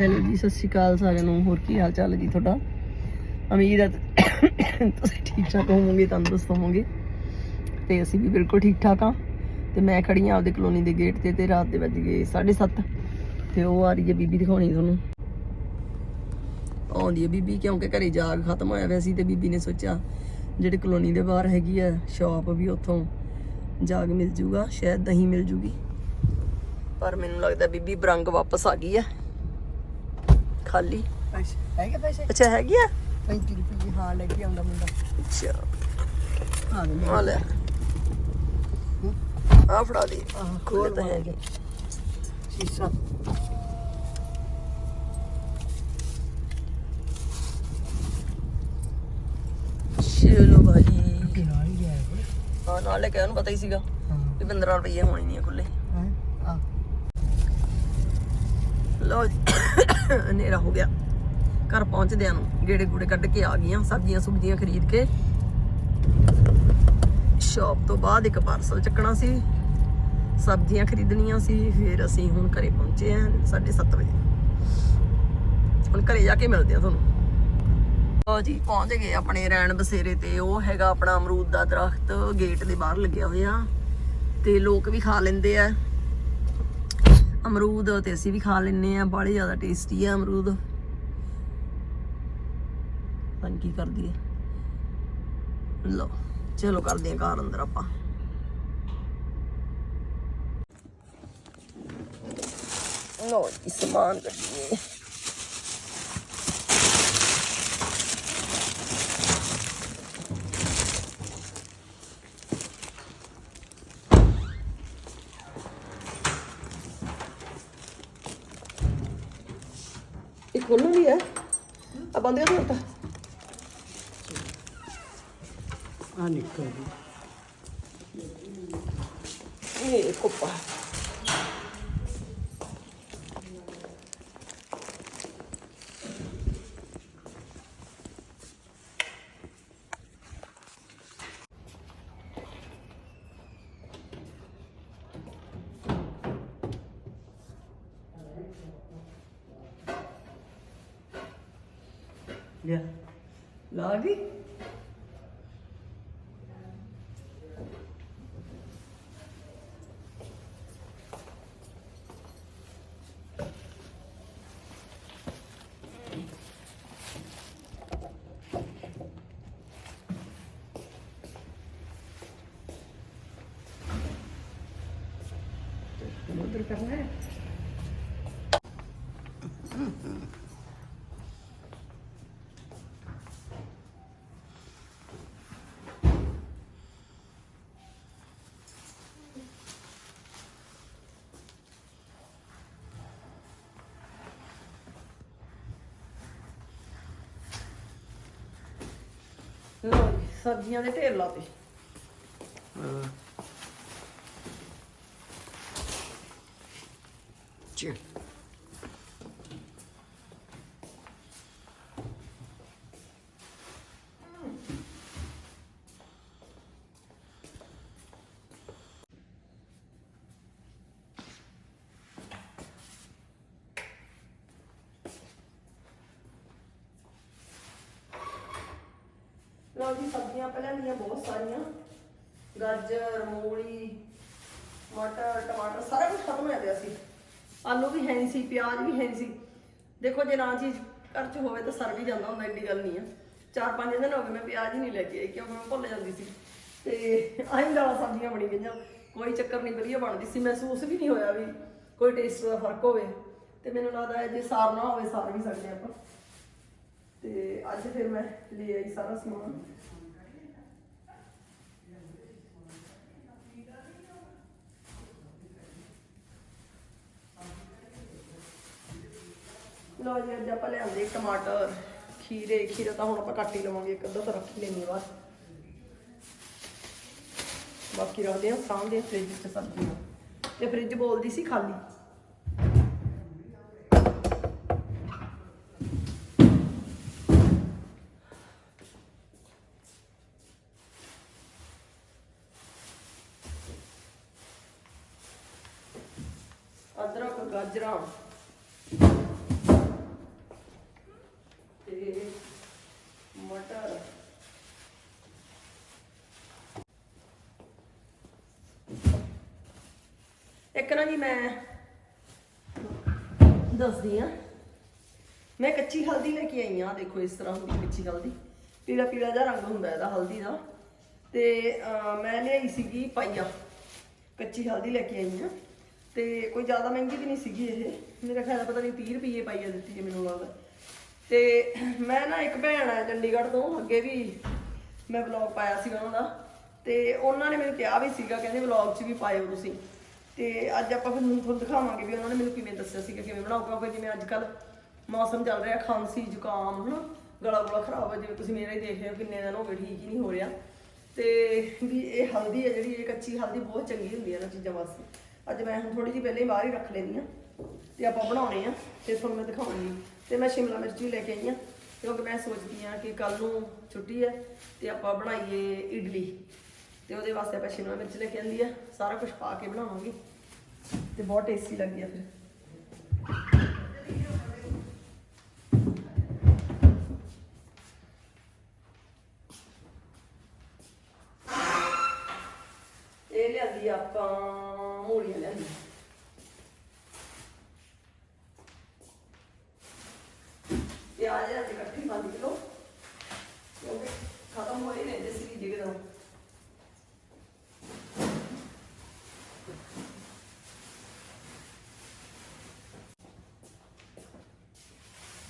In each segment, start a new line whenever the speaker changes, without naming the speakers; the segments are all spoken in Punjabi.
ਹੈਲੋ ਜੀ, ਸਤਿ ਸ਼੍ਰੀ ਅਕਾਲ ਸਾਰਿਆਂ ਨੂੰ। ਹੋਰ ਕੀ ਹਾਲ ਚਾਲ ਹੈ ਜੀ ਤੁਹਾਡਾ? ਉਮੀਦ ਹੈ ਤੁਸੀਂ ਠੀਕ ਠਾਕ ਹੋਵੋਗੇ, ਤੰਦਰੁਸਤ ਹੋਵੋਗੇ। ਤੇ ਅਸੀਂ ਵੀ ਬਿਲਕੁਲ ਠੀਕ ਠਾਕ ਆ ਤੇ ਮੈਂ ਖੜੀ ਆ ਆਪਦੇ ਕਲੋਨੀ ਦੇ ਗੇਟ ਤੇ ਤੇ ਰਾਤ ਦੇ ਵੱਜ ਗਏ 7:30 ਤੇ ਉਹ ਆ ਰਹੀ ਹੈ ਬੀਬੀ ਦਿਖਾਉਣੀ ਤੁਹਾਨੂੰ। ਆਉਂਦੀ ਹੈ ਬੀਬੀ, ਕਿਉਂਕਿ ਘਰੇ ਜਾਗ ਖਤਮ ਹੋਇਆ ਵੈਸੀ ਤੇ ਬੀਬੀ ਨੇ ਸੋਚਿਆ ਜਿਹੜੇ ਕਲੋਨੀ ਦੇ ਬਾਹਰ ਹੈਗੀ ਆ ਸ਼ਾਪ ਵੀ ਉੱਥੋਂ ਜਾਗ ਮਿਲ ਜੂਗਾ, ਸ਼ਾਇਦ ਦਹੀਂ ਮਿਲ ਜੂਗੀ। ਪਰ ਮੈਨੂੰ ਲੱਗਦਾ ਬੀਬੀ ਬਰੰਗ ਵਾਪਸ ਆ ਗਈ ਆ ਖਾਲੀ।
ਪੈਸੇ ਹੈਗੇ ਪੈਸੇ?
ਅੱਛਾ ਹੈਗੀ ਆ?
35 ਰੁਪਏ ਹਾਂ ਲੈ ਕੇ ਆਉਂਦਾ ਮੁੰਡਾ।
ਅੱਛਾ।
ਲੈ
ਆ ਲੈ। ਆ ਫੜਾ
ਆਹ
ਖੋਲ ਤਾਂ ਹੈ
ਸ਼ੀਸ਼ਾ।
ਚਲੋ
ਨਾਲ ਹੀ
ਨਾਲ ਲੈ ਕੇ ਉਹਨੂੰ ਪਤਾ ਹੀ ਸੀਗਾ ਵੀ 15 ਰੁਪਏ ਹੋਣੀ ਨਹੀਂ ਖੁੱਲੇ
ਹੈ? ਆ।
ਲੋ ਹਨੇਰਾ ਹੋ ਗਿਆ। ਘਰ ਪਹੁੰਚਦਿਆਂ ਨੂੰ ਗੇੜੇ ਗੂੜੇ ਕੱਢ ਕੇ ਆ ਗਈਆਂ, ਸਬਜ਼ੀਆਂ ਸੁਬਜ਼ੀਆਂ ਖਰੀਦ ਕੇ। ਸ਼ਾਪ ਤੋਂ ਬਾਅਦ ਇੱਕ ਪਾਰਸਲ ਚੱਕਣਾ ਸੀ। ਸਬਜ਼ੀਆਂ ਖਰੀਦਣੀਆਂ ਸੀ, ਫਿਰ ਅਸੀਂ ਹੁਣ ਘਰੇ ਪਹੁੰਚੇ ਆਂ 7:30 ਵਜੇ। ਹੁਣ ਘਰੇ ਜਾ ਕੇ ਮਿਲਦੇ ਆ ਤੁਹਾਨੂੰ। ਲਓ ਜੀ, ਪਹੁੰਚ ਗਏ ਆਪਣੇ ਰੈਣ ਬਸੇਰੇ ਤੇ। ਉਹ ਹੈਗਾ ਆਪਣਾ ਅਮਰੂਦ ਦਾ ਦਰਖਤ, ਗੇਟ ਦੇ ਬਾਹਰ ਲੱਗਿਆ ਹੋਇਆ। ਤੇ ਲੋਕ ਵੀ ਖਾ ਲੈਂਦੇ ਆ। ਅਮਰੂਦ ਤੇ ਅਸੀਂ ਵੀ ਖਾ ਲੈਨੇ ਆ ਬੜੇ ਜ਼ਿਆਦਾ ਟੇਸਟੀ ਆ ਅਮਰੂਦ। ਪਨ ਕੀ ਕਰਦੀ ਹੈ ਲਓ, ਚਲੋ ਕਰਦੇ ਆ ਘਰ ਅੰਦਰ ਆਪਾਂ। ਲਓ ਜੀ, ਸਮਾਨ ਕੱਢੀਏ ਇਹ ਖੋਲੂ ਵੀ ਹੈ ਆ ਬੰਦ ਕਰ ਦਿੱਤਾ
ਆ ਨਿਕਲ
ਇਹ ਕੋਪਾ
ਲਿਆ।
ਲਾ ਗਈ? ਲਓ ਸਬਜ਼ੀਆਂ ਦੇ ਢੇਰ ਲਾਤੇ। ਲਓ ਜੀ ਸਬਜ਼ੀਆਂ ਪਹਿਲਾਂ ਲੀਆਂ ਬਹੁਤ ਸਾਰੀਆਂ। ਗਾਜਰ, ਮੂਲੀ ਮਟਰ ਟਮਾਟਰ, ਸਾਰਾ ਕੁਝ ਖਤਮ ਹੋ ਗਿਆ ਸੀ। ਆਲੂ ਵੀ ਹੈ ਸੀ, ਪਿਆਜ਼ ਵੀ ਹੈ ਸੀ। ਦੇਖੋ, ਜੇ ਨਾ ਚੀਜ਼ ਘਰ 'ਚ ਹੋਵੇ ਤਾਂ ਸਰ ਵੀ ਜਾਂਦਾ ਹੁੰਦਾ ਐਡੀ ਗੱਲ ਨਹੀਂ ਆ। ਚਾਰ ਪੰਜ ਦਿਨ ਹੋ ਗਏ, ਮੈਂ ਪਿਆਜ਼ ਹੀ ਨਹੀਂ ਲੈ ਕੇ ਆਈ ਕਿਉਂਕਿ ਮੈਂ ਭੁੱਲ ਜਾਂਦੀ ਸੀ। ਤੇ ਆਹੀਂ ਦਾਲਾਂ ਸਬਜ਼ੀਆਂ ਬਣੀ ਗਈਆਂ ਕੋਈ ਚੱਕਰ ਨਹੀਂ, ਵਧੀਆ ਬਣਦੀ ਸੀ। ਮਹਿਸੂਸ ਵੀ ਨਹੀਂ ਹੋਇਆ ਵੀ ਕੋਈ ਟੇਸਟ ਦਾ ਫ਼ਰਕ ਹੋਵੇ। ਤੇ ਮੈਨੂੰ ਲੱਗਦਾ ਜੇ ਸਾਰ ਨਾ ਹੋਵੇ, ਸਾਰ ਵੀ ਸਕਦੇ ਆਪਾਂ। ਤੇ ਅੱਜ ਫਿਰ ਮੈਂ ਲੈ ਆਈ ਸਾਰਾ ਸਮਾਨ। ਲਓ ਜੀ, ਅੱਜ ਆਪਾਂ ਲਿਆਂਦੇ ਟਮਾਟਰ, ਖੀਰੇ, ਖੀਰਾ ਤਾਂ ਹੁਣ ਆਪਾਂ ਕੱਟ ਹੀ ਲਵਾਂਗੇ, ਇੱਕ ਅੱਧਾ ਤਾਂ ਰੱਖ ਹੀ ਲੈਣੀ ਬਸ ਬਾਕੀ ਰੱਖਦੇ ਆ ਸਾਹਮਣੇ ਫ੍ਰਿਜ 'ਚ ਸਬਜ਼ੀਆਂ। ਤੇ ਫ੍ਰਿਜ ਬੋਲਦੀ ਸੀ ਖਾਲੀ ਅਦਰਕ ਗਾਜਰਾਂ ਇੱਕ ਨਾ ਜੀ ਮੈਂ ਦੱਸਦੀ ਆ ਮੈਂ ਕੱਚੀ ਹਲਦੀ ਲੈ ਕੇ ਆਈ ਆ ਦੇਖੋ ਇਸ ਤਰ੍ਹਾਂ ਹੁੰਦੀ ਕੱਚੀ ਹਲਦੀ। ਪੀਲਾ ਪੀਲਾ ਜਿਹਾ ਰੰਗ ਹੁੰਦਾ ਇਹਦਾ ਹਲਦੀ ਦਾ। ਤੇ ਮੈਂ ਲਿਆਈ ਸੀਗੀ ਪਾਈਆ। ਕੱਚੀ ਹਲਦੀ ਲੈ ਕੇ ਆਈ ਆ ਤੇ ਕੋਈ ਜ਼ਿਆਦਾ ਮਹਿੰਗੀ ਵੀ ਨਹੀਂ ਸੀਗੀ ਇਹ। ਮੇਰਾ ਖਿਆਲ ਪਤਾ ਨਹੀਂ 30 ਰੁਪਏ ਪਾਈਆ ਦਿੱਤੀ ਹੈ ਮੈਨੂੰ ਲੱਗਦਾ। ਤੇ ਮੈਂ ਨਾ ਇੱਕ ਭੈਣ ਆ ਚੰਡੀਗੜ੍ਹ ਤੋਂ, ਅੱਗੇ ਵੀ ਮੈਂ ਵਲੌਗ ਪਾਇਆ ਸੀ ਉਹਨਾਂ ਦਾ। ਤੇ ਉਹਨਾਂ ਨੇ ਮੈਨੂੰ ਕਿਹਾ ਵੀ ਸੀਗਾ, ਕਹਿੰਦੇ ਵਲੌਗ 'ਚ ਵੀ ਪਾਇਓ ਤੁਸੀਂ। ਤੇ ਅੱਜ ਆਪਾਂ ਫਿਰ ਤੁਹਾਨੂੰ ਦਿਖਾਵਾਂਗੇ ਵੀ ਉਹਨਾਂ ਨੇ ਮੈਨੂੰ ਕਿਵੇਂ ਦੱਸਿਆ ਸੀ ਕਿ ਕਿਵੇਂ ਬਣਾਓ ਕਿਉਂਕਿ ਜਿਵੇਂ ਅੱਜ ਕੱਲ ਮੌਸਮ ਚੱਲ ਰਿਹਾ, ਖਾਂਸੀ, ਜ਼ੁਕਾਮ, ਹਨਾ, ਗਲਾ ਗੁਲਾ ਖਰਾਬ ਹੈ ਜਿਵੇਂ। ਤੁਸੀਂ ਮੇਰਾ ਹੀ ਦੇਖ ਰਹੇ ਹੋ ਕਿੰਨੇ ਦਿਨ ਹੋ ਗਏ ਠੀਕ ਹੀ ਨਹੀਂ ਹੋ ਰਿਹਾ। ਤੇ ਵੀ ਇਹ ਹਲਦੀ ਹੈ ਜਿਹੜੀ, ਇਹ ਕੱਚੀ ਹਲਦੀ ਬਹੁਤ ਚੰਗੀ ਹੁੰਦੀ ਹੈ ਇਹਨਾਂ ਚੀਜ਼ਾਂ ਵਾਸਤੇ। ਅੱਜ ਮੈਂ ਹੁਣ ਥੋੜੀ ਜਿਹੀ ਪਹਿਲੇ ਹੀ ਬਾਹਰ ਹੀ ਰੱਖ ਲੈਂਦੀ ਆ ਤੇ ਆਪਾਂ ਬਣਾਉਣੇ ਆ ਤੇ ਤੁਹਾਨੂੰ ਮੈਂ ਦਿਖਾਉਣੀ ਤੇ ਮੈਂ ਸ਼ਿਮਲਾ ਮਿਰਚ ਵੀ ਲੈ ਕੇ ਆਈ ਆ ਕਿਉਂਕਿ ਮੈਂ ਸੋਚਦੀ ਆ ਕਿ ਕੱਲ ਨੂੰ ਛੁੱਟੀ ਹੈ ਤੇ ਆਪਾਂ ਬਣਾਈਏ ਇਡਲੀ। ਤੇ ਉਹਦੇ ਵਾਸਤੇ ਆਪਾਂ ਸ਼ਿਮਲਾ ਮਿਰਚ ਲੈ ਕੇ ਆਂਦੀ ਆ, ਸਾਰਾ ਕੁਝ ਪਾ ਕੇ ਬਣਾਵਾਂਗੇ। ਤੇ ਬਹੁਤ ਟੇਸਟੀ ਲੱਗਦੀ ਆ ਫਿਰ। ਇਹ ਲਿਆਂਦੀ ਆਪਾਂ ਮੂਲੀਆਂ ਲਿਆਂਦੀ ਪਿਆਜ਼ ਅੱਜ ਇਕੱਠੀ 5 ਕਿਲੋ ਕਿਉਂਕਿ ਖਤਮ ਹੋਏ ਨੇ ਜੇ ਸੀ ਜਿਗਰ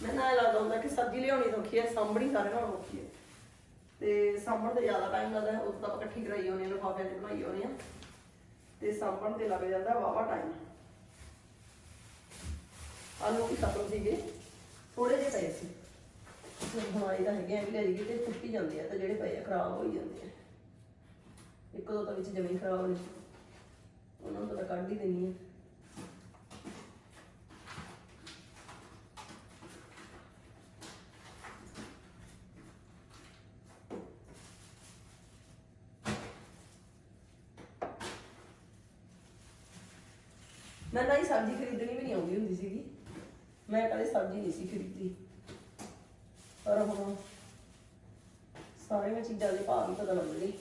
ਮੈਂ ਨਾ ਲੱਗਦਾ ਹੁੰਦਾ ਕਿ ਸਬਜ਼ੀ ਲਿਆਉਣੀ ਸੌਖੀ ਹੈ, ਸਾਂਭਣੀ ਸਾਰੇ ਨਾਲੋਂ ਔਖੀ ਹੈ। ਤੇ ਸਾਂਭਣ ਤੇ ਜ਼ਿਆਦਾ ਟਾਈਮ ਲੱਗਦਾ ਹੈ, ਉਦੋਂ ਤਾਂ ਆਪਾਂ ਇਕੱਠੀ ਕਰਾਈ ਆਉਣੀ ਲਫ਼ਾਫਿਆਂ 'ਚ ਬਣਾਈ ਆਉਣੀ ਆ ਤੇ ਸਾਂਭਣ ਤੇ ਲੱਗ ਜਾਂਦਾ ਵਾਵਾ ਟਾਈਮ ਆਲੂ ਵੀ ਖਤਮ ਸੀਗੇ ਥੋੜੇ ਜਿਹੇ ਪਏ ਸੀ। ਹੁਣ ਆਏ ਤਾਂ ਹੈਗੇ ਐਵੇਂ ਵੀ ਲੈ ਜਾਈਏ ਤੇ ਟੁੱਟੀ ਜਾਂਦੇ ਆ, ਤੇ ਜਿਹੜੇ ਪਏ ਆ ਖਰਾਬ ਹੋਈ ਜਾਂਦੇ ਆ। ਇੱਕ ਦੋ ਤਾਂ ਵਿੱਚ ਜਮੀਨ ਖਰਾਬ ਨੇ ਉਹਨਾਂ ਨੂੰ ਤਾਂ ਕੱਢ ਹੀ ਦੇਣੀ ਆ। ਮੈਂ ਨਾ ਹੀ ਸਬਜ਼ੀ ਖਰੀਦਣੀ ਵੀ ਨਹੀਂ ਆਉਂਦੀ ਹੁੰਦੀ ਸੀਗੀ। ਮੈਂ ਕਦੇ ਸਬਜ਼ੀ ਨਹੀਂ ਸੀ ਖਰੀਦੀ। ਪਰ ਹੁਣ ਸਾਰੇ ਮੈਂ ਚੀਜ਼ਾਂ ਦੇ ਭਾਅ ਵੀ ਪਤਾ ਲੱਗ ਗਏ।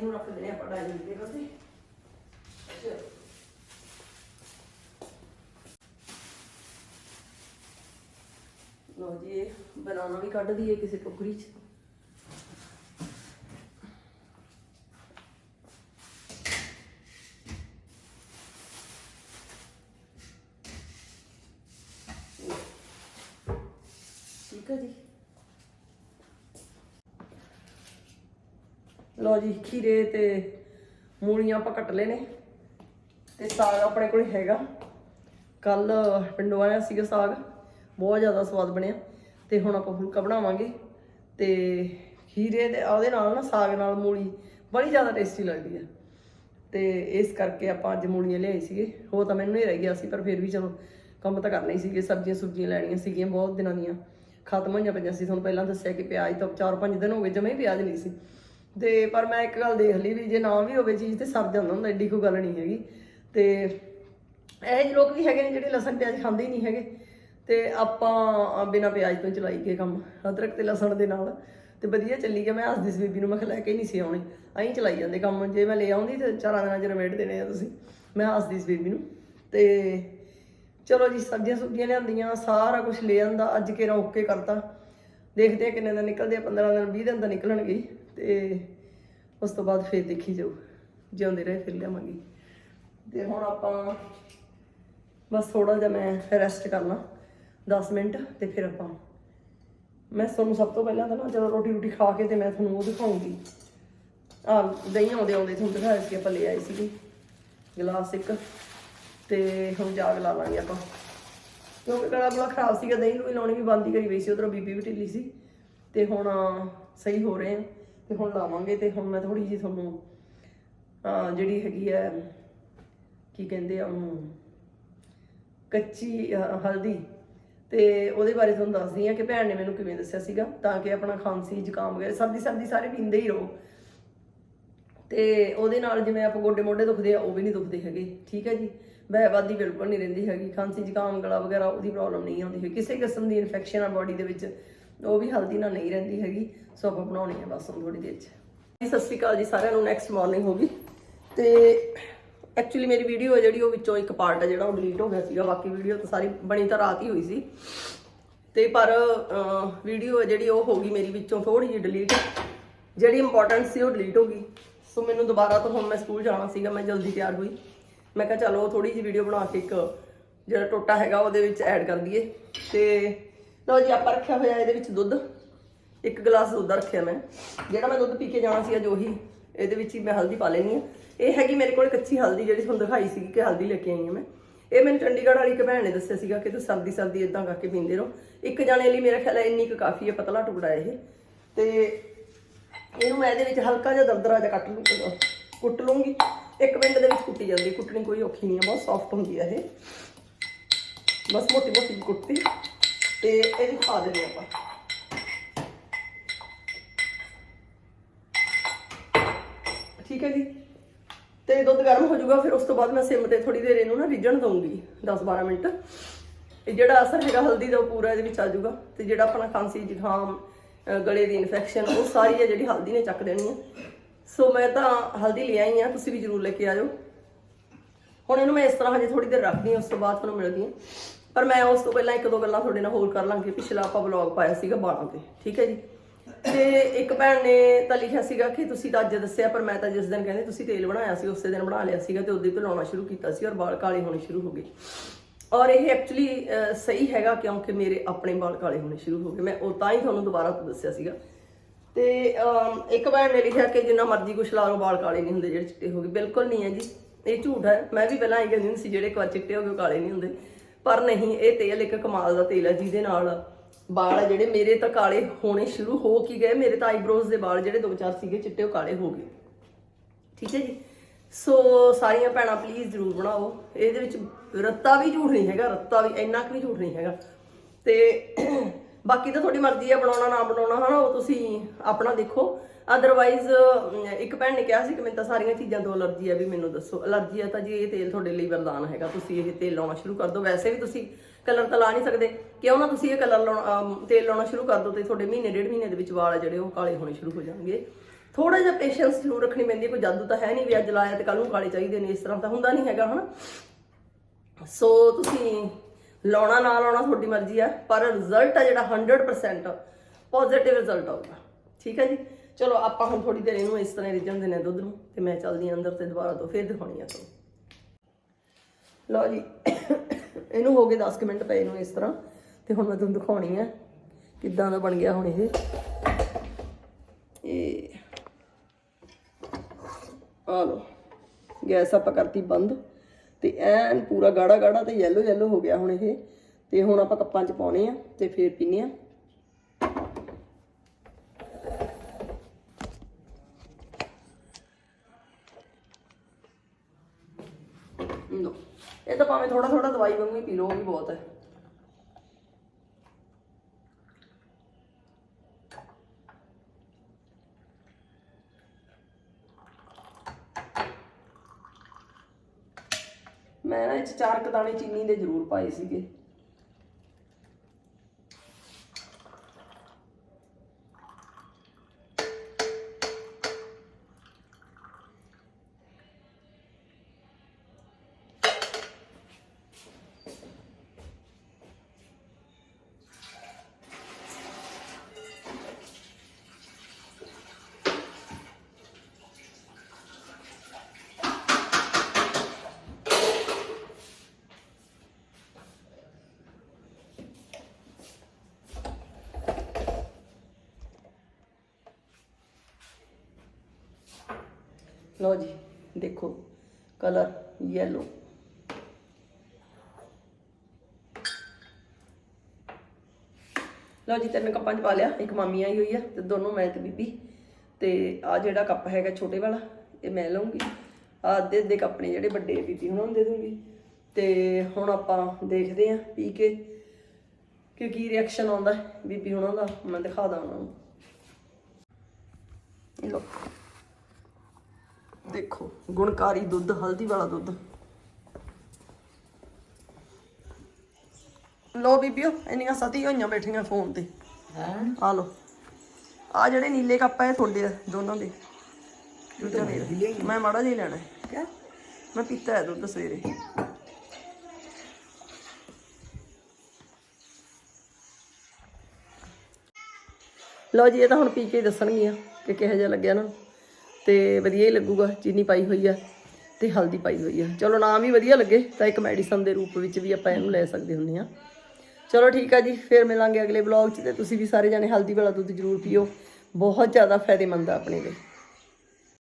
ਇਹਨੂੰ ਰੱਖ ਦਿੰਦੇ ਆਪਾਂ ਡਾਈਨਿੰਗ ਟੇਬਲ ਤੇ ਚਲੋ ਲੋ ਜੀ ਇਹ ਬਨਾਨਾ ਵੀ ਕੱਢ ਦਈਏ ਕਿਸੇ ਟੋਕਰੀ 'ਚ ਠੀਕ ਹੈ ਜੀ ਲੋ ਜੀ, ਖੀਰੇ ਤੇ ਮੂਲੀਆਂ ਆਪਾਂ ਕੱਟ ਲਏ ਨੇ ਤੇ ਸਾਗ ਆਪਣੇ ਕੋਲ ਹੈਗਾ। ਕੱਲ ਪਿੰਡੋਂ ਆਇਆ ਸੀਗਾ ਸਾਗ, ਬਹੁਤ ਜ਼ਿਆਦਾ ਸਵਾਦ ਬਣਿਆ। ਤੇ ਹੁਣ ਆਪਾਂ ਫੁਲਕਾ ਬਣਾਵਾਂਗੇ ਤੇ ਖੀਰੇ ਦੇ ਉਹਦੇ ਨਾਲ ਨਾ ਸਾਗ ਨਾਲ ਮੂਲੀ ਬੜੀ ਜ਼ਿਆਦਾ ਟੇਸਟੀ ਲੱਗਦੀ ਹੈ ਤੇ ਇਸ ਕਰਕੇ ਆਪਾਂ ਅੱਜ ਮੂਲੀਆਂ ਲਿਆਏ ਸੀਗੇ। ਉਹ ਤਾਂ ਮੈਨੂੰ ਹੀ ਰਹਿ ਗਿਆ ਸੀ, ਪਰ ਫਿਰ ਵੀ ਚਲੋ ਕੰਮ ਤਾਂ ਕਰਨਾ ਹੀ ਸੀਗੇ। ਸਬਜ਼ੀਆਂ ਸੁਬਜ਼ੀਆਂ ਲੈਣੀਆਂ ਸੀਗੀਆਂ ਬਹੁਤ ਦਿਨਾਂ ਦੀਆਂ। ਖਤਮ ਹੋਈਆਂ ਪਈਆਂ ਸੀ। ਤੁਹਾਨੂੰ ਪਹਿਲਾਂ ਦੱਸਿਆ ਕਿ ਪਿਆਜ਼ ਤਾਂ 4-5 ਦਿਨ ਹੋ ਗਏ, ਜਮੇ ਹੀ ਪਿਆਜ਼ ਨਹੀਂ ਸੀ। ਤੇ ਪਰ ਮੈਂ ਇੱਕ ਗੱਲ ਦੇਖ ਲਈ ਵੀ ਜੇ ਨਾ ਵੀ ਹੋਵੇ ਚੀਜ਼ ਤੇ ਸਰ ਜਾਂਦਾ ਹੁੰਦਾ ਐਡੀ ਕੋਈ ਗੱਲ ਨਹੀਂ ਹੈਗੀ। ਤੇ ਇਹ ਜਿਹੇ ਲੋਕ ਵੀ ਹੈਗੇ ਨੇ ਜਿਹੜੇ ਲਸਣ ਪਿਆਜ਼ ਖਾਂਦੇ ਹੀ ਨਹੀਂ ਹੈਗੇ। ਤੇ ਆਪਾਂ ਬਿਨਾਂ ਪਿਆਜ਼ ਤੋਂ ਚਲਾਈ ਗਏ ਕੰਮ, ਅਦਰਕ ਤੇ ਲਸਣ ਦੇ ਨਾਲ। ਤੇ ਵਧੀਆ ਚੱਲੀ ਗਿਆ, ਮੈਂ ਹੱਸਦੀ ਸੀ ਬੀਬੀ ਨੂੰ, ਮੈਂ ਕਿਹਾ ਲੈ ਕੇ ਨਹੀਂ ਸੀ ਆਉਣੀ। ਐਂ ਚਲਾਈ ਜਾਂਦੇ ਕੰਮ, ਜੇ ਮੈਂ ਲੈ ਆਉਂਦੀ ਤੇ ਚਾਰਾਂ ਦਿਨਾਂ ਚ ਰਮੇਟ ਦੇਣੇ ਆ ਤੁਸੀਂ। ਮੈਂ ਹੱਸਦੀ ਸੀ ਬੀਬੀ ਨੂੰ। ਤੇ ਚਲੋ ਜੀ, ਸਬਜ਼ੀਆਂ ਸੁਬਜ਼ੀਆਂ ਲਿਆਂਦੀਆਂ, ਸਾਰਾ ਕੁਝ ਲੈ ਆਂਦਾ, ਅੱਜ ਕੇ ਓਕੇ ਕਰਤਾ। ਦੇਖਦੇ ਆ ਕਿੰਨੇ ਦਿਨ ਨਿਕਲਦੇ ਆ 15 ਦਿਨ 20 ਦਿਨ ਤਾਂ ਨਿਕਲਣਗੇ ਹੀ। ਤੇ ਉਸ ਤੋਂ ਬਾਅਦ ਫੇਰ ਦੇਖੀ ਜਾਊ। ਜਿਉਂਦੇ ਰਹੇ ਫਿਰ ਲਿਆਵਾਂਗੇ। ਤੇ ਹੁਣ ਆਪਾਂ ਬਸ ਥੋੜਾ ਜਿਹਾ ਮੈਂ ਰੈਸਟ ਕਰਨਾ 10 ਮਿੰਟ ਤੇ ਫਿਰ ਆਪਾਂ ਮੈਂ ਤੁਹਾਨੂੰ ਸਭ ਤੋਂ ਪਹਿਲਾਂ ਤਾਂ ਨਾ ਜਦੋਂ ਰੋਟੀ ਰੋਟੀ ਖਾ ਕੇ ਤੇ ਮੈਂ ਤੁਹਾਨੂੰ ਉਹ ਦਿਖਾਉਂਗੀ। ਆ ਦਹੀਂ ਆਉਂਦੇ ਆਉਂਦੇ ਤੁਹਾਨੂੰ ਦਿਖਾਇਆ ਸੀ ਆਪਾਂ ਲੈ ਆਏ ਸੀਗੇ। ਗਲਾਸ ਇੱਕ ਤੇ ਹੁਣ ਜਾਗ ਲਾ ਲਾਂਗੇ ਆਪਾਂ। ਕਿਉਂਕਿ ਗਲਾ ਬੜਾ ਖਰਾਬ ਸੀਗਾ, ਦਹੀਂ ਨੂੰ ਵੀ ਲਾਉਣੀ ਵੀ ਬੰਦ ਹੀ ਕਰੀ ਪਈ ਸੀ, ਉਧਰੋਂ ਬੀਬੀ ਵੀ ਢਿੱਲੀ ਸੀ। ਤੇ ਹੁਣ ਸਹੀ ਹੋ ਰਹੇ ਆ। ਤੇ ਹੁਣ ਲਾਵਾਂਗੇ ਤੇ ਹੁਣ ਮੈਂ ਥੋੜੀ ਜਿਹੀ ਤੁਹਾਨੂੰ, ਅਹ, ਜਿਹੜੀ ਹੈਗੀ ਹੈ, ਕੀ ਕਹਿੰਦੇ ਆ ਉਹਨੂੰ, ਕੱਚੀ ਹਲਦੀ ਤੇ ਉਹਦੇ ਬਾਰੇ ਤੁਹਾਨੂੰ ਦੱਸਦੀ ਆ ਕਿ ਭੈਣ ਨੇ ਮੈਨੂੰ ਕਿਵੇਂ ਦੱਸਿਆ ਸੀਗਾ ਤਾਂ ਕਿ ਆਪਣਾ ਖਾਂਸੀ, ਜ਼ੁਕਾਮ ਵਗੈਰਾ ਸਰਦੀ ਸਰਦੀ ਸਾਰੇ ਪੀਂਦੇ ਹੀ ਰਹੋ। ਤੇ ਉਹਦੇ ਨਾਲ ਜਿਵੇਂ ਆਪਾਂ ਗੋਡੇ ਮੋਢੇ ਦੁਖਦੇ ਆ, ਉਹ ਵੀ ਨਹੀਂ ਦੁਖਦੇ ਹੈਗੇ, ਠੀਕ ਹੈ ਜੀ? ਬਹਿਵਾਦੀ ਬਿਲਕੁਲ ਨਹੀਂ ਰਹਿੰਦੀ ਹੈਗੀ, ਖਾਂਸੀ, ਜ਼ੁਕਾਮ, ਗਲਾ ਵਗੈਰਾ ਉਹਦੀ ਪ੍ਰੋਬਲਮ ਨਹੀਂ ਆਉਂਦੀ ਹੈ ਕਿਸੇ ਕਿਸਮ ਦੀ ਇਨਫੈਕਸ਼ਨ ਆ ਬਾਡੀ ਦੇ ਵਿੱਚ ਉਹ ਵੀ ਹਲਦੀ ਨਾਲ ਨਹੀਂ ਰਹਿੰਦੀ ਹੈਗੀ ਸੋ ਆਪਾਂ ਬਣਾਉਣੀ ਹੈ ਬਸ ਹੁਣ ਥੋੜੀ ਦੇਰ ਚ। ਜੀ, ਸਤਿ ਸ਼੍ਰੀ ਅਕਾਲ ਜੀ ਸਾਰਿਆਂ ਨੂੰ ਨੈਕਸਟ ਮਾਰਨਿੰਗ ਹੋ ਗਈ। ਤੇ ਐਕਚੁਅਲੀ ਮੇਰੀ ਵੀਡੀਓ ਹੈ ਜਿਹੜੀ ਉਹ ਵਿੱਚੋਂ ਇੱਕ ਪਾਰਟ ਹੈ ਜਿਹੜਾ ਉਹ ਡਿਲੀਟ ਹੋ ਗਿਆ ਸੀਗਾ ਬਾਕੀ ਵੀਡੀਓ ਤਾਂ ਸਾਰੀ ਬਣੀ ਤਾਂ ਰਾਤ ਹੀ ਹੋਈ ਸੀ। ਤੇ ਪਰ ਵੀਡੀਓ ਹੈ ਜਿਹੜੀ ਉਹ ਹੋ ਗਈ ਮੇਰੀ ਵਿੱਚੋਂ ਥੋੜੀ ਜਿਹੀ ਡਿਲੀਟ ਜਿਹੜੀ ਇੰਪੋਰਟੈਂਟ ਸੀ ਉਹ ਡਿਲੀਟ ਹੋ ਗਈ। ਸੋ ਮੈਨੂੰ ਦੁਬਾਰਾ ਤੋਂ ਹੁਣ ਮੈਂ ਸਕੂਲ ਜਾਣਾ ਸੀਗਾ ਮੈਂ ਜਲਦੀ ਤਿਆਰ ਹੋਈ। ਮੈਂ ਕਿਹਾ ਚਲੋ ਥੋੜੀ ਜਿਹੀ ਵੀਡੀਓ ਬਣਾ ਕੇ ਇੱਕ ਜਿਹੜਾ ਟੋਟਾ ਹੈਗਾ ਉਹਦੇ ਵਿੱਚ ਐਡ ਕਰ ਦਈਏ। ਤੇ ਲਓ ਜੀ, ਆਪਾਂ ਰੱਖਿਆ ਹੋਇਆ ਇਹਦੇ ਵਿੱਚ ਦੁੱਧ। ਇੱਕ ਗਲਾਸ ਦੁੱਧ ਰੱਖਿਆ ਮੈਂ। ਜਿਹੜਾ ਮੈਂ ਦੁੱਧ ਪੀ ਕੇ ਜਾਣਾ ਸੀ ਅੱਜ ਉਹੀ ਇਹਦੇ ਵਿੱਚ ਹੀ ਮੈਂ ਹਲਦੀ ਪਾ ਲੈਣੀ ਆ ਇਹ ਹੈਗੀ ਮੇਰੇ ਕੋਲ ਕੱਚੀ ਹਲਦੀ, ਜਿਹੜੀ ਤੁਹਾਨੂੰ ਦਿਖਾਈ ਸੀ ਕਿ ਹਲਦੀ ਲੈ ਕੇ ਆਈ ਹਾਂ ਮੈਂ। ਇਹ ਮੈਨੂੰ ਚੰਡੀਗੜ੍ਹ ਵਾਲੀ ਇੱਕ ਭੈਣ ਨੇ ਦੱਸਿਆ ਸੀਗਾ ਕਿ ਤੁਸੀਂ ਸਰਦੀ ਸਰਦੀ ਇਦਾਂ ਕਰਕੇ ਪੀਂਦੇ ਰਹੋ। ਇੱਕ ਜਾਣੇ ਲਈ ਮੇਰਾ ਖਿਆਲ ਹੈ ਇੰਨੀ ਕੁ ਕਾਫੀ ਹੈ, ਪਤਲਾ ਟੁਕੜਾ ਇਹ। ਤੇ ਇਹਨੂੰ ਮੈਂ ਇਹਦੇ ਵਿੱਚ ਹਲਕਾ ਜਿਹਾ ਦਰਦਰਾ ਜਿਹਾ ਕੱਟ ਲੂੰ ਕੁੱਟ ਲੂੰਗੀ ਇੱਕ ਮਿੰਟ ਦੇ ਵਿੱਚ ਕੁੱਟੀ ਜਾਂਦੀ, ਕੁੱਟਣੀ ਕੋਈ ਔਖੀ ਨਹੀਂ ਹੈ, ਬਹੁਤ ਸੌਫਟ ਹੁੰਦੀ ਹੈ ਇਹ। ਬਸ ਮੋਟੀ ਮੋਟੀ ਕੁੱਟੀ ਤੇ ਇਹਦੀ ਪਾ ਦਿੰਦੇ ਆਪਾਂ। ਠੀਕ ਹੈ ਜੀ। ਤੇ ਦੁੱਧ ਗਰਮ ਹੋ ਜਾਊਗਾ, ਫਿਰ ਉਸ ਤੋਂ ਬਾਅਦ ਮੈਂ ਸਿਮ ਤੇ ਥੋੜੀ ਦੇਰ ਇਹਨੂੰ ਨਾ ਰਿੱਝਣ ਦਊਂਗੀ 10-12 ਮਿੰਟ। ਇਹ ਜਿਹੜਾ ਅਸਰ ਹੈਗਾ ਹਲਦੀ ਦਾ, ਉਹ ਪੂਰਾ ਇਹਦੇ ਵਿੱਚ ਆ ਜਾਊਗਾ। ਤੇ ਜਿਹੜਾ ਆਪਣਾ ਖਾਂਸੀ, ਜ਼ੁਕਾਮ ਗਲੇ ਦੀ ਇਨਫੈਕਸ਼ਨ ਉਹ ਸਾਰੀ ਹੈ ਜਿਹੜੀ ਹਲਦੀ ਨੇ ਚੱਕ ਦੇਣੀ ਹੈ ਸੋ ਮੈਂ ਤਾਂ ਹਲਦੀ ਲੈ ਆਈ ਆ, ਤੁਸੀਂ ਵੀ ਜ਼ਰੂਰ ਲੈ ਕੇ ਆਇਓ। ਹੁਣ ਇਹਨੂੰ ਮੈਂ ਇਸ ਤਰ੍ਹਾਂ ਹਜੇ ਥੋੜੀ ਦੇਰ ਰੱਖਦੀ ਹਾਂ, ਉਸ ਤੋਂ ਬਾਅਦ ਤੁਹਾਨੂੰ ਮਿਲਦੀ ਹਾਂ। ਪਰ ਮੈਂ ਉਸ ਤੋਂ ਪਹਿਲਾਂ ਇੱਕ ਦੋ ਗੱਲਾਂ ਤੁਹਾਡੇ ਨਾਲ ਹੋਰ ਕਰ ਲਾਂਗੇ। ਪਿਛਲਾ ਆਪਾਂ ਵਲੌਗ ਪਾਇਆ ਸੀਗਾ ਬਾਲਾਂ ਤੇ, ਠੀਕ ਹੈ ਜੀ? ਤੇ ਇੱਕ ਭੈਣ ਨੇ ਤਾਂ ਲਿਖਿਆ ਸੀਗਾ ਕਿ ਤੁਸੀਂ ਤਾਂ ਅੱਜ ਦੱਸਿਆ, ਪਰ ਮੈਂ ਤਾਂ ਜਿਸ ਦਿਨ ਕਹਿੰਦੇ ਤੁਸੀਂ ਤੇਲ ਬਣਾਇਆ ਸੀ, ਉਸੇ ਦਿਨ ਬਣਾ ਲਿਆ ਸੀਗਾ ਤੇ ਉਦੋਂ ਤੋਂ ਲਾਉਣਾ ਸ਼ੁਰੂ ਕੀਤਾ ਸੀ ਔਰ ਵਾਲ ਕਾਲੇ ਹੋਣੇ ਸ਼ੁਰੂ ਹੋ ਗਏ। ਔਰ ਇਹ ਐਕਚੁਅਲੀ ਸਹੀ ਹੈਗਾ ਕਿਉਂਕਿ ਮੇਰੇ ਆਪਣੇ ਵਾਲ ਕਾਲੇ ਹੋਣੇ ਸ਼ੁਰੂ ਹੋ ਗਏ। ਮੈਂ ਉਹ ਤਾਂ ਹੀ ਤੁਹਾਨੂੰ ਦੁਬਾਰਾ ਤੋਂ ਦੱਸਿਆ ਸੀਗਾ। ਤੇ ਇੱਕ ਭੈਣ ਨੇ ਲਿਖਿਆ ਕਿ ਜਿੰਨਾ ਮਰਜ਼ੀ ਕੁਛ ਲਾ ਲਓ, ਵਾਲ ਕਾਲੇ ਨਹੀਂ ਹੁੰਦੇ ਜਿਹੜੇ ਚਿੱਟੇ ਹੋ ਗਏ। ਬਿਲਕੁਲ ਨਹੀਂ ਹੈ ਜੀ। ਇਹ ਝੂਠ ਹੈ। ਮੈਂ ਵੀ ਪਹਿਲਾਂ ਇਹ ਕਹਿੰਦੀ ਸੀ, ਜਿਹੜੇ ਇੱਕ ਵਾਰ ਚਿੱਟੇ ਹੋ ਗਏ, ਉਹ ਕਾਲੇ ਨਹੀਂ ਹੁੰਦੇ। ਪਰ ਨਹੀਂ, ਇਹ ਤੇਲ ਇੱਕ ਕਮਾਲ ਦਾ ਤੇਲ ਹੈ ਜਿਹਦੇ ਨਾਲ ਵਾਲ ਜਿਹੜੇ ਮੇਰੇ ਤਾਂ ਕਾਲੇ ਹੋਣੇ ਸ਼ੁਰੂ ਹੋ ਕੀ ਗਏ। ਮੇਰੇ ਤਾਂ ਆਈਬ੍ਰੋਜ਼ ਦੇ ਵਾਲ ਜਿਹੜੇ ਦੋ ਚਾਰ ਸੀਗੇ ਚਿੱਟੇ, ਉਹ ਕਾਲੇ ਹੋ ਗਏ। ਠੀਕ ਹੈ ਜੀ? ਸੋ ਸਾਰੀਆਂ ਭੈਣਾਂ ਪਲੀਜ਼ ਜਰੂਰ ਬਣਾਓ। ਇਹਦੇ ਵਿੱਚ ਰੱਤਾ ਵੀ ਝੂਠ ਨਹੀਂ ਹੈਗਾ, ਰੱਤਾ ਵੀ ਇੰਨਾ ਕੁ ਵੀ ਝੂਠ ਨਹੀਂ ਹੈਗਾ। ਤੇ ਬਾਕੀ ਤਾਂ ਤੁਹਾਡੀ ਮਰਜ਼ੀ ਹੈ ਬਣਾਉਣਾ, ਨਾ ਬਣਾਉਣਾ, ਹਨਾ? ਉਹ ਤੁਸੀਂ ਆਪਣਾ ਦੇਖੋ। ਅਦਰਵਾਈਜ਼ ਇੱਕ ਭੈਣ ਨੇ ਕਿਹਾ ਸੀ ਕਿ ਮੈਨੂੰ ਤਾਂ ਸਾਰੀਆਂ ਚੀਜ਼ਾਂ ਤੋਂ ਅਲਰਜੀ ਹੈ ਵੀ ਮੈਨੂੰ ਦੱਸੋ। ਅਲਰਜੀ ਹੈ ਤਾਂ ਜੀ ਇਹ ਤੇਲ ਤੁਹਾਡੇ ਲਈ ਵਰਦਾਨ ਹੈਗਾ। ਤੁਸੀਂ ਇਹ ਤੇਲ ਲਾਉਣਾ ਸ਼ੁਰੂ ਕਰ ਦਿਓ। ਵੈਸੇ ਵੀ ਤੁਸੀਂ ਕਲਰ ਤਾਂ ਲਾ ਨਹੀਂ ਸਕਦੇ। ਕਿਉਂ ਨਾ ਤੁਸੀਂ ਇਹ ਕਲਰ ਲਾਉਣਾ ਤੇਲ ਲਾਉਣਾ ਸ਼ੁਰੂ ਕਰ ਦਿਓ ਤੇ ਤੁਹਾਡੇ ਮਹੀਨੇ, ਡੇਢ ਮਹੀਨੇ ਦੇ ਵਿੱਚ ਵਾਲ ਜਿਹੜੇ ਉਹ ਕਾਲੇ ਹੋਣੇ ਸ਼ੁਰੂ ਹੋ ਜਾਣਗੇ। ਥੋੜਾ ਜਿਹਾ ਪੇਸ਼ੈਂਸ ਜ਼ਰੂਰ ਰੱਖਣੀ ਪੈਂਦੀ ਹੈ। ਕੋਈ ਜਾਦੂ ਤਾਂ ਹੈ ਨਹੀਂ ਵੀ ਅੱਜ ਲਾਇਆ ਤੇ ਕੱਲ ਨੂੰ ਕਾਲੇ ਚਾਹੀਦੇ ਨੇ। ਇਸ ਤਰ੍ਹਾਂ ਤਾਂ ਹੁੰਦਾ ਨਹੀਂ ਹੈਗਾ, ਹਨਾ? ਸੋ ਤੁਸੀਂ ਲਾਉਣਾ, ਨਾ ਲਾਉਣਾ ਤੁਹਾਡੀ ਮਰਜ਼ੀ ਆ। ਪਰ ਰਿਜ਼ਲਟ ਆ ਜਿਹੜਾ 100% ਪੋਜ਼ਿਟਿਵ ਰਿਜ਼ਲਟ ਆਊਗਾ। ਠੀਕ ਹੈ ਜੀ? ਚਲੋ ਆਪਾਂ ਹੁਣ ਥੋੜੀ ਦੇਰ ਇਹਨੂੰ ਇਸ ਤਰ੍ਹਾਂ ਰਿੱਝਣ ਦਿੰਦੇ ਹਾਂ ਦੁੱਧ ਨੂੰ ਤੇ ਮੈਂ ਚੱਲਦੀ ਹਾਂ ਅੰਦਰ ਤੇ ਦੁਬਾਰਾ ਤੋਂ ਫੇਰ ਦਿਖਾਉਣੀ ਆ ਤੁਹਾਨੂੰ। ਲਓ ਜੀ, ਇਹਨੂੰ ਹੋ ਗਏ 10 ਕੁ ਮਿੰਟ ਪਏ ਨੂੰ ਇਸ ਤਰ੍ਹਾਂ ਤੇ ਹੁਣ ਮੈਂ ਤੁਹਾਨੂੰ ਦਿਖਾਉਣੀ ਆ ਕਿੱਦਾਂ ਦਾ ਬਣ ਗਿਆ ਹੁਣ ਇਹ। ਇਹ ਆ ਲਓ, ਗੈਸ ਆਪਾਂ ਕਰਤੀ ਬੰਦ ਤੇ ਐਨ ਪੂਰਾ ਗਾੜਾ ਗਾੜਾ ਤੇ ਯੈਲੋ ਯੈਲੋ ਹੋ ਗਿਆ ਹੁਣ ਇਹ ਤੇ ਹੁਣ ਆਪਾਂ ਕੱਪਾਂ 'ਚ ਪਾਉਣੇ ਆ ਤੇ ਫੇਰ ਪੀਨੇ ਆ ਲਓ ਇਹ ਤਾਂ ਭਾਵੇਂ ਥੋੜਾ ਥੋੜਾ ਦਵਾਈ ਵਾਂਗੂ ਹੀ ਪੀ ਲਓ, ਉਹ ਵੀ ਬਹੁਤ ਹੈ। ਮੈਂ ਨਾ ਇਹ 'ਚ ਚਾਰ ਕੁ ਚੀਨੀ ਦੇ ਜ਼ਰੂਰ ਪਾਏ ਸੀਗੇ। ਲਓ ਜੀ, ਦੇਖੋ ਕਲਰ ਯੈਲੋ ਲਓ ਜੀ, ਤਿੰਨ ਕੱਪਾਂ 'ਚ ਪਾ ਲਿਆ, ਇੱਕ ਮਾਮੀ ਆਈ ਹੋਈ ਆ ਤੇ ਦੋਨੋਂ ਮੈਂ ਤੇ ਬੀਬੀ। ਤੇ ਆ ਜਿਹੜਾ ਕੱਪ ਹੈਗਾ ਛੋਟੇ ਵਾਲਾ, ਇਹ ਮੈਂ ਲਵਾਂਗੀ ਆ ਅੱਧੇ ਅੱਧੇ ਕੱਪ ਨੇ ਜਿਹੜੇ ਵੱਡੇ ਬੀਬੀ ਉਹਨਾਂ ਨੂੰ ਦੇ ਦੂੰਗੀ। ਤੇ ਹੁਣ ਆਪਾਂ ਦੇਖਦੇ ਆਂ ਪੀ ਕੇ ਕਿ ਕੀ ਰਿਐਕਸ਼ਨ ਆਉਂਦਾ ਬੀਬੀ ਉਹਨਾਂ ਦਾ, ਮੈਂ ਦਿਖਾ ਦਾਂ ਉਹਨਾਂ ਨੂੰ। ਇਹ ਲਓ। ਦੇਖੋ ਗੁਣਕਾਰੀ ਦੁੱਧ ਹਲਦੀ ਵਾਲਾ ਦੁੱਧ। ਲੋ ਬੀਬੀਓ ਇੰਨੀਆਂ ਸਤੀ ਹੋਈਆਂ ਬੈਠੀਆਂ ਫੋਨ ਤੇ।
ਹਾਂ?
ਆ ਲੋ ਆ ਜਿਹੜੇ ਨੀਲੇ ਕੱਪ ਆ ਤੁਹਾਡੇ ਆ ਦੋਨਾਂ ਦੇ। ਦੂਜਾ ਮੈਂ ਮਾੜਾ ਜਿਹਾ ਹੀ ਲੈਣਾ ਹੈ।
ਕਿਆ?
ਮੈਂ ਪੀਤਾ ਹੈ ਦੁੱਧ ਸਵੇਰੇ। ਲਓ ਜੀ ਇਹ ਤਾਂ ਹੁਣ ਪੀ ਕੇ ਹੀ ਦੱਸਣਗੀਆਂ ਕਿ ਕਿਹੋ ਜਿਹਾ ਲੱਗਿਆ ਨਾ। ਤੇ ਵਧੀਆ ਹੀ ਲੱਗੂਗਾ, ਚੀਨੀ ਪਾਈ ਹੋਈ ਆ ਤੇ ਹਲਦੀ ਪਾਈ ਹੋਈ ਆ। ਚਲੋ ਨਾਮ ਹੀ ਵਧੀਆ ਲੱਗੇ, ਤਾਂ ਇੱਕ ਮੈਡੀਸਨ ਦੇ ਰੂਪ ਵਿੱਚ ਵੀ ਆਪਾਂ ਇਹਨੂੰ ਲੈ ਸਕਦੇ ਹੁੰਦੇ ਆ ਚਲੋ ਠੀਕ ਆ ਜੀ, ਫਿਰ ਮਿਲਾਂਗੇ ਅਗਲੇ ਵਲੌਗ 'ਚ ਤੇ ਤੁਸੀਂ ਵੀ ਸਾਰੇ ਜਾਣੇ ਹਲਦੀ ਵਾਲਾ ਦੁੱਧ ਜ਼ਰੂਰ ਪੀਓ। ਬਹੁਤ ਜ਼ਿਆਦਾ ਫਾਇਦੇਮੰਦ ਆ ਆਪਣੇ ਲਈ।